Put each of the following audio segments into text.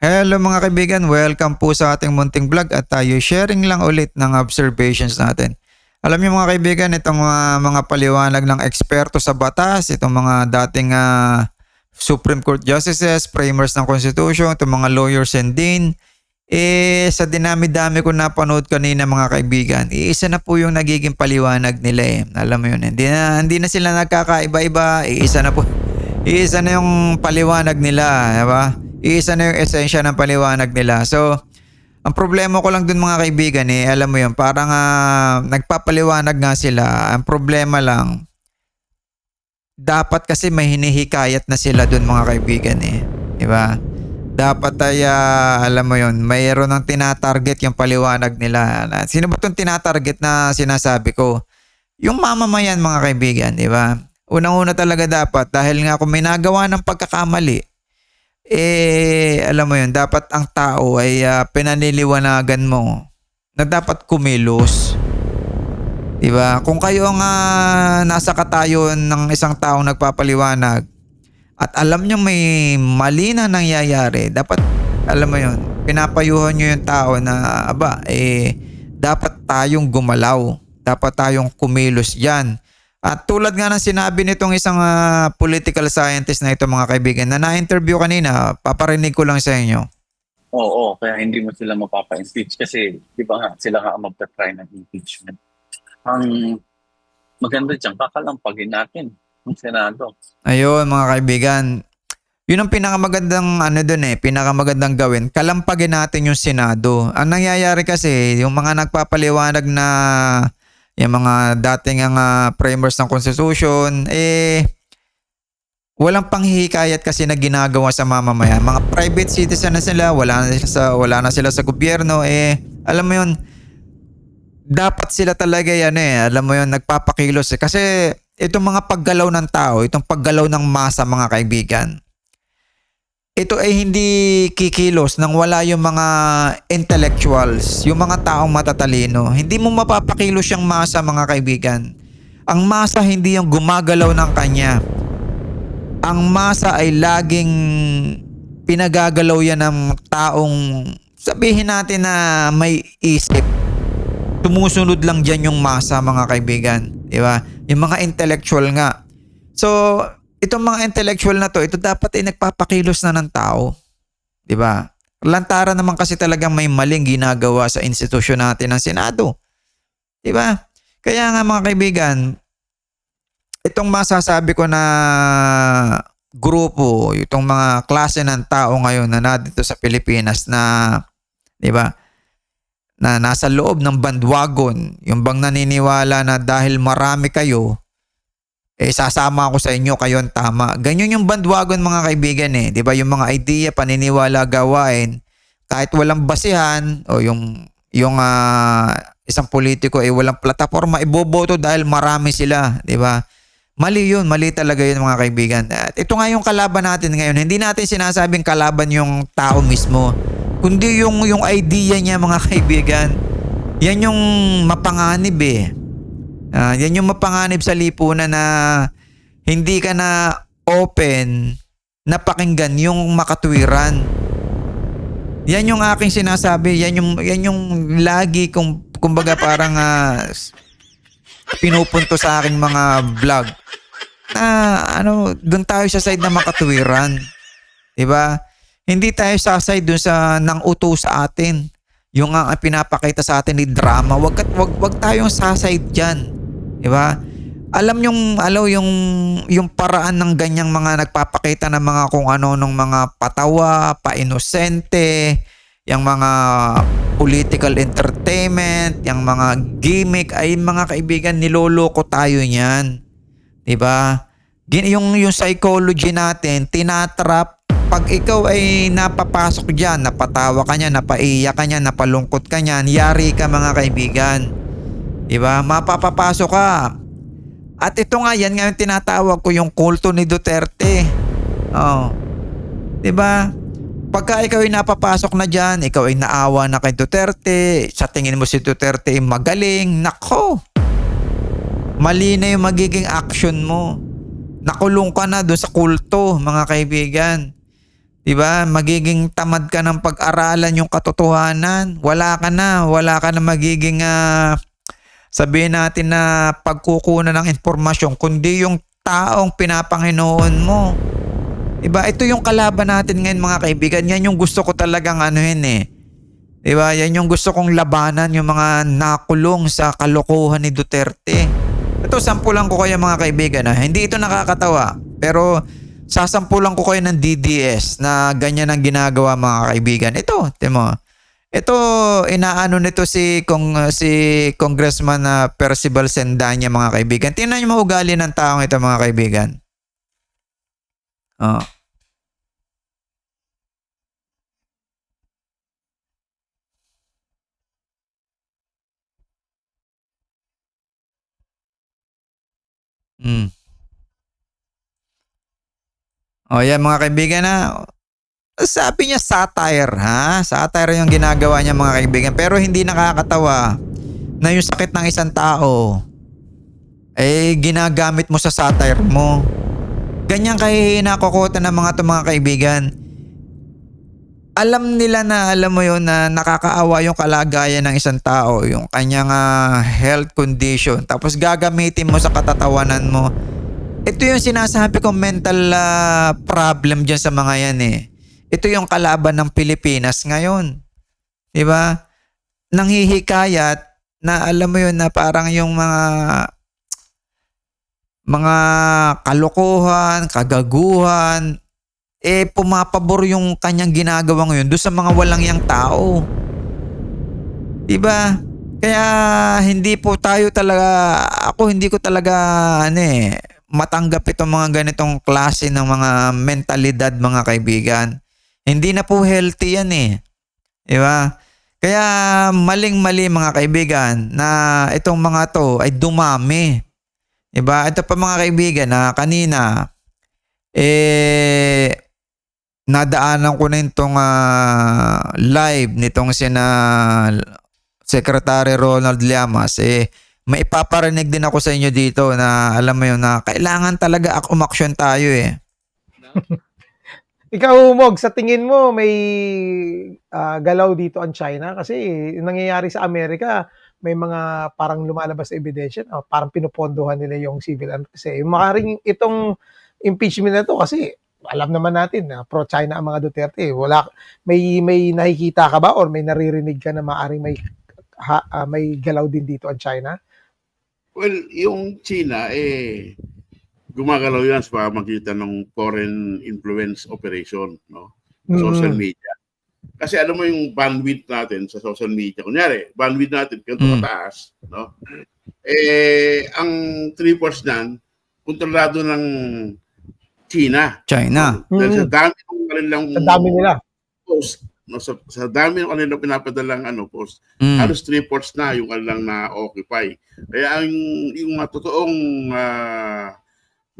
Hello mga kaibigan, welcome po sa ating munting vlog at tayo sharing lang ulit ng observations natin. Alam niyo mga kaibigan, itong mga, mga paliwanag ng eksperto sa batas, itong mga dating ah, Supreme Court Justices, framers ng Constitution, itong mga lawyers and dean, eh sa dinami-dami ko napanood kanina mga kaibigan, iisa na po yung nagiging paliwanag nila eh. Alam mo yun, hindi na, hindi na sila nagkakaiba-iba, iisa na po. Iisa na yung paliwanag nila, di ba? Iisa na yung esensya ng paliwanag nila. So, ang problema ko lang dun mga kaibigan eh, alam mo yun, parang ah, nagpapaliwanag nga sila. Ang problema lang, dapat kasi may hinihikayat na sila dun mga kaibigan eh. Di ba? Dapat ay, ah, alam mo yun, mayroon ng tinatarget yung paliwanag nila. Sino ba itong tinatarget na sinasabi ko? Yung mamamayan mga kaibigan, di ba? Unang-una talaga dapat dahil nga kung may nagawa ng pagkakamali, eh, alam mo yun, dapat ang tao ay ah, pinaniliwanagan mo na dapat kumilos. Diba? Kung kayo ang ah, nasa katayon ng isang taong nagpapaliwanag at alam nyo may mali na nangyayari, dapat, alam mo yun, pinapayuhan nyo yung tao na, aba, eh, dapat tayong gumalaw. Dapat tayong kumilos dyan. At tulad nga ng sinabi nitong isang ah, political scientist na ito mga kaibigan na na-interview kanina, paparinig ko lang sa inyo. Oo, kaya hindi mo sila mapapa-impeach kasi di ba nga, sila nga ang magta-try ng impeachment. Ang maganda dyan, kakalampagin natin ang Senado. Ayun mga kaibigan. Yun ang pinakamagandang ano dun eh, pinakamagandang gawin. Kalampagin natin yung Senado. Ang nangyayari kasi, yung mga nagpapaliwanag na yung mga dating ang ah, framers ng Constitution, eh, walang panghihikayat kasi na ginagawa sa mamamayan. Mga private citizen na sila, wala na sila sa, wala na sila sa gobyerno, eh, alam mo yun, dapat sila talaga yan eh, alam mo yun, nagpapakilos eh. Kasi itong mga paggalaw ng tao, itong paggalaw ng masa mga kaibigan, ito ay hindi kikilos nang wala yung mga intellectuals, yung mga taong matatalino. Hindi mo mapapakilos yung masa mga kaibigan. Ang masa hindi yung gumagalaw ng kanya. Ang masa ay laging pinagagalaw yan ng taong sabihin natin na may isip. Tumusunod lang dyan yung masa mga kaibigan. Di ba? Yung mga intellectual nga. So, itong mga intellectual na to, ito dapat ay nagpapakilos na ng tao. 'Di ba? Lantaran naman kasi talagang may maling ginagawa sa institusyon natin ng Senado. 'Di ba? Kaya nga mga kaibigan, itong masasabi ko na grupo, itong mga klase ng tao ngayon na nandito sa Pilipinas na 'di ba? na nasa loob ng bandwagon, yung bang naniniwala na dahil marami kayo, eh sasama ako sa inyo, kayo ang tama. Ganyan yung bandwagon mga kaibigan eh. Di ba? Yung mga idea, paniniwala, gawain, kahit walang basihan o yung yung ah, isang politiko ay walang plataforma, iboboto dahil marami sila, di ba? Mali yun, mali talaga yun mga kaibigan. At ito nga yung kalaban natin ngayon. Hindi natin sinasabing kalaban yung tao mismo, kundi yung yung idea niya mga kaibigan. Yan yung mapanganib eh. Ah, yan yung mapanganib sa lipunan na hindi ka na open na pakinggan yung makatwiran. Yan yung aking sinasabi, yan yung yan yung lagi kung kumbaga parang s- pinupunto sa aking mga vlog. Na ano, doon tayo sa side na makatwiran. 'Di ba? Hindi tayo sa side doon sa nang uto sa atin. Yung ang pinapakita sa atin ni drama, wag wag wag tayong sa side diyan. 'Di ba? Alam yung alo yung yung paraan ng ganyang mga nagpapakita ng mga kung ano nung mga patawa, painosente, yung mga political entertainment, yung mga gimmick ay mga kaibigan niloloko tayo niyan. 'Di ba? Yung yung psychology natin tinatrap pag ikaw ay napapasok diyan, napatawa ka niyan, napaiyak ka niyan, napalungkot ka niyan, yari ka mga kaibigan. 'Di ba? Mapapapasok ka. At ito nga yan nga yung tinatawag ko yung kulto ni Duterte. Oh. 'Di ba? Pagka ikaw ay napapasok na diyan, ikaw ay naawa na kay Duterte, sa tingin mo si Duterte ay magaling, nako. Mali na yung magiging action mo. Nakulong ka na doon sa kulto, mga kaibigan. 'Di ba? Magiging tamad ka ng pag-aralan yung katotohanan. Wala ka na, wala ka na magiging ah, sabihin natin na pagkukunan ng impormasyon kundi yung taong pinapanginoon mo. 'Di ba? Ito yung kalaban natin ngayon mga kaibigan. Yan yung gusto ko talagang anuhin eh. 'Di ba? Yan yung gusto kong labanan yung mga nakulong sa kalokohan ni Duterte. Ito sampulan ko kayo mga kaibigan ha. Hindi ito nakakatawa. Pero sasampulan ko kayo ng DDS na ganyan ang ginagawa mga kaibigan. Ito, timo. Ito inaano nito si kong si Congressman na Percival Sendanya mga kaibigan. Tingnan niyo mga ng taong ito mga kaibigan. Oh. Mm. O yan mga kaibigan na sabi niya satire ha. Satire yung ginagawa niya mga kaibigan pero hindi nakakatawa na yung sakit ng isang tao eh ginagamit mo sa satire mo. Ganyan kahihina kukuta ng mga to mga kaibigan. Alam nila na alam mo yon na nakakaawa yung kalagayan ng isang tao, yung kanyang ah, health condition. Tapos gagamitin mo sa katatawanan mo. Ito yung sinasabi kong mental ah, problem dyan sa mga yan eh. Ito yung kalaban ng Pilipinas ngayon. 'Di ba? Nanghihikayat na alam mo yun na parang yung mga mga kalokohan, kagaguhan, eh pumapabor yung kanyang ginagawa ngayon doon sa mga walang yang tao. 'Di ba? Kaya hindi po tayo talaga ako hindi ko talaga ano eh matanggap itong mga ganitong klase ng mga mentalidad mga kaibigan. Hindi na po healthy yan eh. 'Di? Kaya maling-mali mga kaibigan na itong mga to ay dumami. 'Di ba? Ito pa mga kaibigan na kanina eh nadaanan ko na itong ah, live nitong sina Secretary Ronald Llamas eh may ipaparinig din ako sa inyo dito na alam mo yun na kailangan talaga ak- umaksyon tayo eh. Ikaw, Mog, sa tingin mo may ah, galaw dito ang China? Kasi nangyayari sa Amerika, may mga parang lumalabas na ebidensya na parang pinupondohan nila yung civil unrest. Eh. Makaring itong impeachment na to kasi alam naman natin na pro-China ang mga Duterte. eh. Wala, may, may nakikita ka ba or may naririnig ka na maaring may, ha, ah, may galaw din dito ang China? Well, yung China, eh, gumagalaw yan sa pamagitan ng foreign influence operation, no? Social Mm. media. Kasi alam mo yung bandwidth natin sa social media. Kunyari, bandwidth natin, ganito Mm. kataas, no? Eh, ang three force nan, kontrolado ng China. China. Dahil sa Mm. dami ng kanilang Ang dami nila. post, no? sa, sa dami ng kanilang pinapadalang ano, post, Mm. halos three ports na yung kanilang na-occupy. Kaya ang yung mga totoong ah,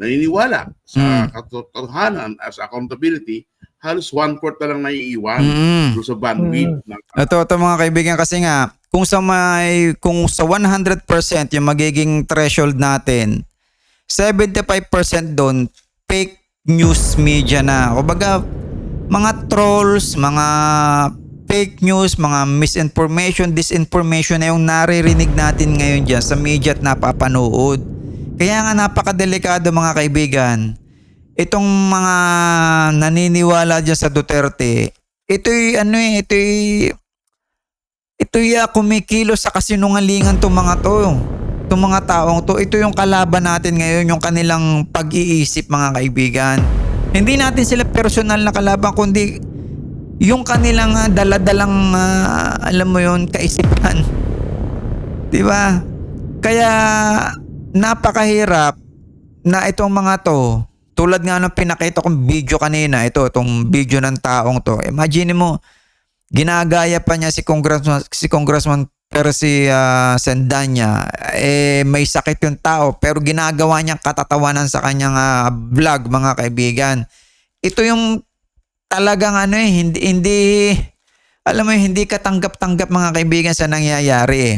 naniniwala sa Mm. katotohanan as accountability, halos one-fourth na lang naiiwan Mm. sa bandwidth. ng- Ito, ito mga kaibigan kasi nga, kung sa may, kung sa 100% yung magiging threshold natin, 75% doon, fake news media na. Kumbaga, mga trolls, mga fake news, mga misinformation, disinformation na yung naririnig natin ngayon dyan sa media at napapanood. Kaya nga napakadelikado mga kaibigan. Itong mga naniniwala dyan sa Duterte, ito'y ano eh, ito'y ito'y uh, kumikilos sa kasinungalingan tong mga to. Itong mga taong to, ito yung kalaban natin ngayon, yung kanilang pag-iisip mga kaibigan. Hindi natin sila personal na kalaban, kundi yung kanilang ah, daladalang, ah, alam mo yon kaisipan. Di ba? Kaya napakahirap na itong mga to, tulad nga ng pinakita kong video kanina, ito, itong video ng taong to. Imagine mo, ginagaya pa niya si Congressman, si Congressman Percy ah, Sendanya. Eh, may sakit yung tao, pero ginagawa niyang katatawanan sa kanyang ah, vlog, mga kaibigan. Ito yung talagang ano eh, hindi, hindi, alam mo, hindi katanggap-tanggap mga kaibigan sa nangyayari eh.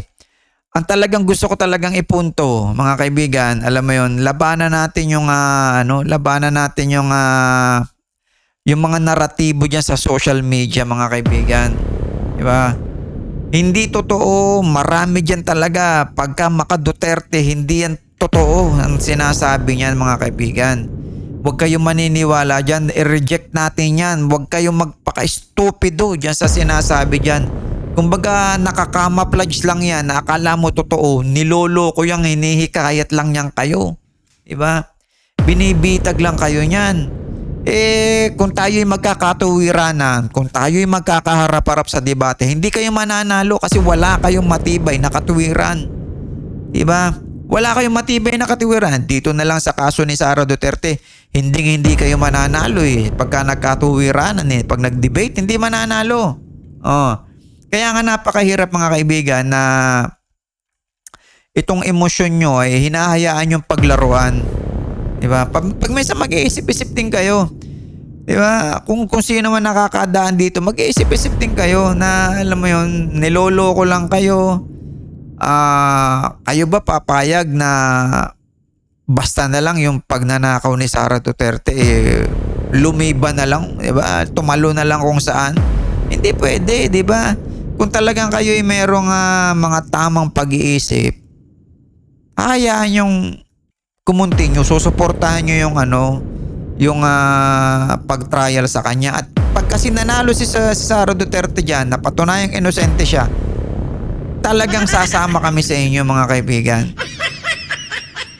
Ang talagang gusto ko talagang ipunto, mga kaibigan, alam mo yon, labanan natin yung ah, ano, labanan natin yung ah, yung mga naratibo dyan sa social media mga kaibigan. Di ba? Hindi totoo, marami dyan talaga. Pagka maka Duterte, hindi yan totoo ang sinasabi niyan mga kaibigan. Huwag kayong maniniwala dyan, i-reject natin yan. Huwag kayong magpaka-stupido dyan sa sinasabi dyan. Kumbaga nakakama-pledge lang yan na akala mo totoo, niloloko yung hinihikayat lang yan kayo. Diba? Binibitag lang kayo niyan. Eh, kung tayo'y magkakatuwiranan, kung tayo'y magkakaharap-harap sa debate, hindi kayo mananalo kasi wala kayong matibay na katuwiran. Diba? Wala kayong matibay na katuwiran. Dito na lang sa kaso ni Sara Duterte, hindi hindi kayo mananalo eh. Pagka nagkatuwiranan eh. Pag nag-debate, hindi mananalo. Oh. Kaya nga napakahirap mga kaibigan na itong emosyon nyo ay hinahayaan yung paglaruan. Di ba? Pag, pag minsan mag-iisip-isip din kayo. Di ba? Kung, kung sino man nakakadaan dito, mag-iisip-isip din kayo na alam mo yun, niloloko lang kayo. Ah, kayo ba papayag na basta na lang yung pagnanakaw ni Sara Duterte eh, lumiba na lang, 'di ba? Tumalo na lang kung saan. Hindi pwede, 'di ba? Kung talagang kayo ay merong ah, mga tamang pag-iisip, hayaan yung kumunti nyo, susuportahan nyo yung ano, yung ah, pag-trial sa kanya. At pag kasi nanalo si, Sa- si Sara Duterte dyan, napatunayang inosente siya, talagang sasama kami sa inyo mga kaibigan.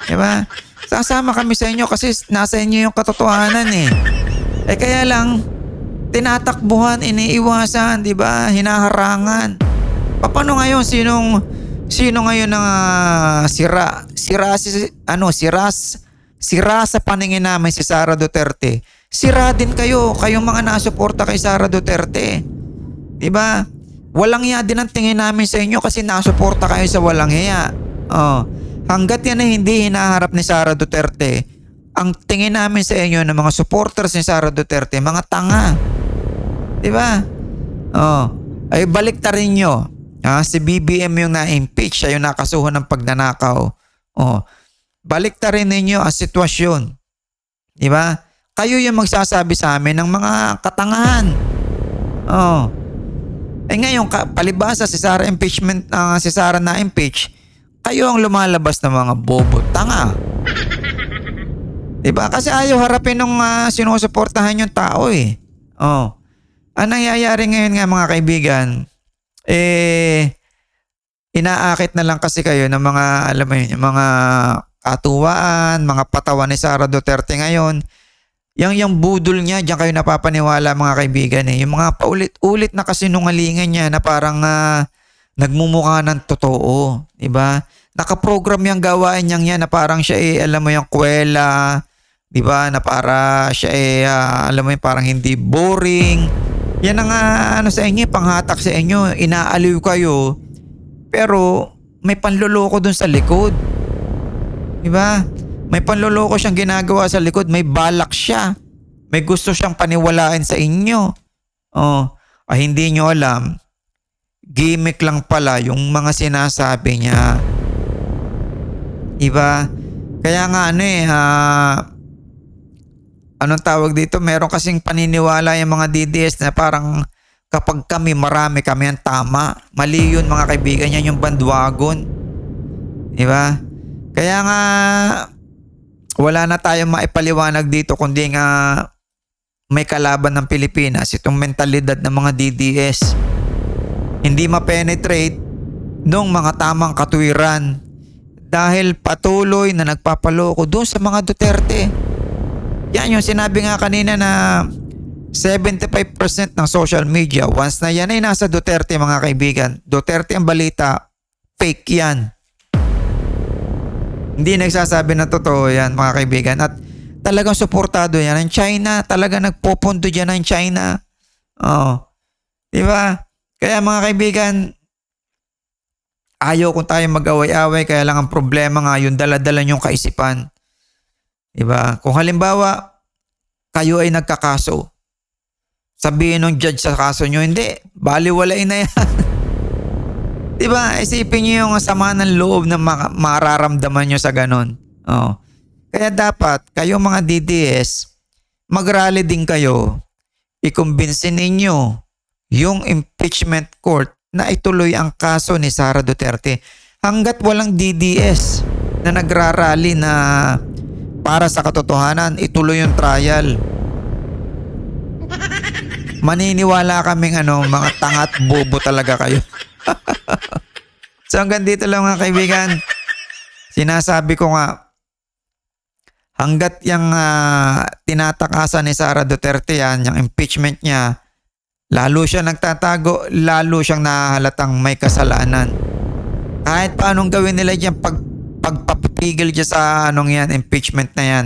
Diba? Sasama kami sa inyo kasi nasa inyo yung katotohanan eh. Eh kaya lang, tinatakbuhan, iniiwasan, di ba? Hinaharangan. Paano ngayon sinong sino ngayon ang ah, sira sira si ano sira sira sa paningin namin si Sara Duterte. Sira din kayo, kayong mga nasuporta kay Sara Duterte. 'Di ba? Walang hiya din ang tingin namin sa inyo kasi nasuporta kayo sa walang hiya. Oh. Hanggat yan ay hindi hinaharap ni Sara Duterte, ang tingin namin sa inyo ng mga supporters ni Sara Duterte, mga tanga. 'Di ba? Oh. Ay balik ta rin nyo. Ah, si BBM yung na-impeach, siya yung nakasuhan ng pagnanakaw. Oh. Balik ta rin ninyo ang sitwasyon. Di ba? Kayo yung magsasabi sa amin ng mga katangahan. Oh. Eh ngayon, palibasa si Sara impeachment, ah, si Sara na impeach, kayo ang lumalabas ng mga bobo, tanga. 'Di ba? Kasi ayaw harapin ng sinusuportahan yung tao eh. Oh. Ang nangyayari ngayon nga mga kaibigan, eh inaakit na lang kasi kayo ng mga alam mo yun, yung mga katuwaan, mga patawan ni Sara Duterte ngayon. Yang yung budol niya, diyan kayo napapaniwala mga kaibigan eh. Yung mga paulit-ulit na kasinungalingan niya na parang ah, nagmumukha ng totoo, 'di ba? Nakaprogram yung gawain niyang yan na parang siya eh, alam mo yung kwela, 'di ba? Na para siya eh, ah, alam mo yung parang hindi boring. Yan ang ah, ano sa inyo, panghatak sa inyo, inaaliw kayo. Pero may panloloko dun sa likod. 'Di ba? May panloloko siyang ginagawa sa likod, may balak siya. May gusto siyang paniwalaan sa inyo. Oh, ah, hindi nyo alam. Gimmick lang pala yung mga sinasabi niya. Diba? Kaya nga ano eh, ah, anong tawag dito? Meron kasing paniniwala yung mga DDS na parang kapag kami marami kami ang tama. Mali yun mga kaibigan, yan yung bandwagon. Diba? Kaya nga wala na tayong maipaliwanag dito kundi nga may kalaban ng Pilipinas itong mentalidad ng mga DDS hindi ma-penetrate ng mga tamang katwiran dahil patuloy na nagpapaloko doon sa mga Duterte. Yan yung sinabi nga kanina na 75% ng social media once na yan ay nasa Duterte mga kaibigan. Duterte ang balita, fake yan. Hindi nagsasabi na totoo yan mga kaibigan at talagang suportado yan ng China. Talagang nagpopondo dyan ng China. Oh. Di ba? Kaya mga kaibigan, ayaw kung tayo mag-away-away kaya lang ang problema nga yung dala-dala niyong kaisipan. Di ba? Kung halimbawa, kayo ay nagkakaso, sabihin ng judge sa kaso nyo, hindi, baliwalay na yan. Di ba? Isipin niyo yung sama ng loob na ma- mararamdaman nyo sa ganun. Oh. Kaya dapat, kayo mga DDS, mag-rally din kayo ikumbinsin ninyo yung impeachment court na ituloy ang kaso ni Sara Duterte hanggat walang DDS na nagrarally na para sa katotohanan ituloy yung trial. Maniniwala kaming ano, mga tangat bobo talaga kayo. so hanggang dito lang mga kaibigan. Sinasabi ko nga, hanggat yung ah, tinatakasan ni Sara Duterte yan, yung impeachment niya, lalo siya nagtatago, lalo siyang nahalatang may kasalanan. Kahit paanong gawin nila dyan, pag, pagpapigil dyan sa anong yan, impeachment na yan,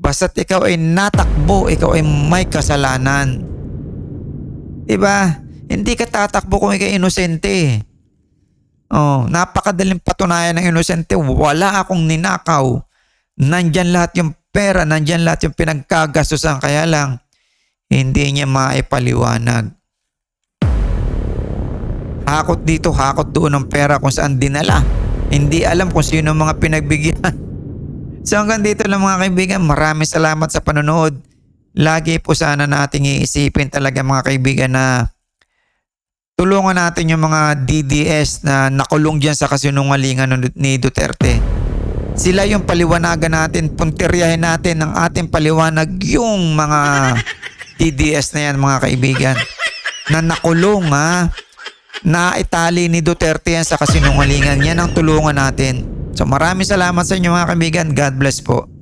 basta't ikaw ay natakbo, ikaw ay may kasalanan. Diba? Hindi ka tatakbo kung ikaw inosente. Oh, napakadaling patunayan ng inosente. Wala akong ninakaw. Nandyan lahat yung pera, nandyan lahat yung pinagkagastusan. Kaya lang, hindi niya maipaliwanag. Hakot dito, hakot doon ng pera kung saan dinala. Hindi alam kung sino ang mga pinagbigyan. So hanggang dito lang mga kaibigan, maraming salamat sa panonood. Lagi po sana nating iisipin talaga mga kaibigan na tulungan natin yung mga DDS na nakulong dyan sa kasinungalingan ni Duterte. Sila yung paliwanagan natin, puntiryahin natin ng ating paliwanag yung mga DDS na yan mga kaibigan. Na nakulong ha. Na itali ni Duterte yan sa kasinungalingan. Yan ang tulungan natin. So maraming salamat sa inyo mga kaibigan. God bless po.